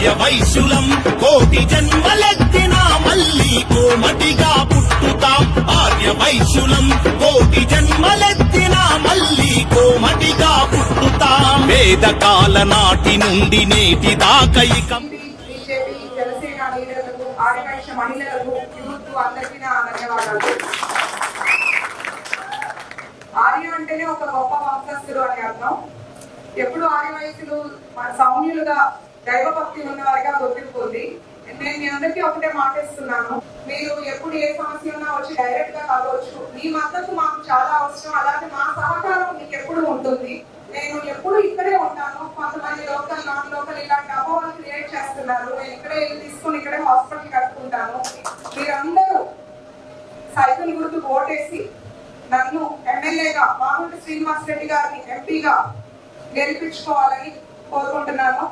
ఆర్య వైశ్యులం కోటి జన్మలెత్తిన మళ్ళీ కోమటిగా పుట్టుతాం. ఆర్య వైశ్యులం కోటి జన్మలెత్తిన మళ్ళీ కోమటిగా పుట్టుతాం. వేదకాల నాటి నుండి నేటి దాకైకం జనసేన లీడర్లకు ఆదివాస మహిళలకు యూత్ అందరికీ నా ధన్యవాదాలు. ఆర్య అంటేనే ఒక గొప్ప వంశస్థుడు అని అర్థం. ఎప్పుడు ఆర్య వయసులు సౌమ్యులుగా దైవభక్తి ఉన్నవారిగా గుర్తింపు ఉంది నేను మీ అందరికీ ఒకటే మాటిస్తున్నాను మీరు ఎప్పుడు ఏ సమస్య ఉన్నా వచ్చి డైరెక్ట్గా కలవచ్చు మీ మద్దతు మాకు చాలా అవసరం. అలాగే మా సహకారం మీకు ఎప్పుడు ఉంటుంది. నేను ఎప్పుడు ఇక్కడే ఉంటాను. కొంతమంది లోకల్ నాన్ లోకల్ ఇలాంటి అపోహలు క్రియేట్ చేస్తున్నారు. నేను ఇక్కడే తీసుకుని ఇక్కడే హాస్పిటల్ కట్టుకుంటాను. మీరందరూ సైకిల్ గుర్తు ఓటేసి నన్ను ఎమ్మెల్యేగా మామూలు శ్రీనివాస్ రెడ్డి గారిని ఎంపీగా గెలిపించుకోవాలని కోరుకుంటున్నాను.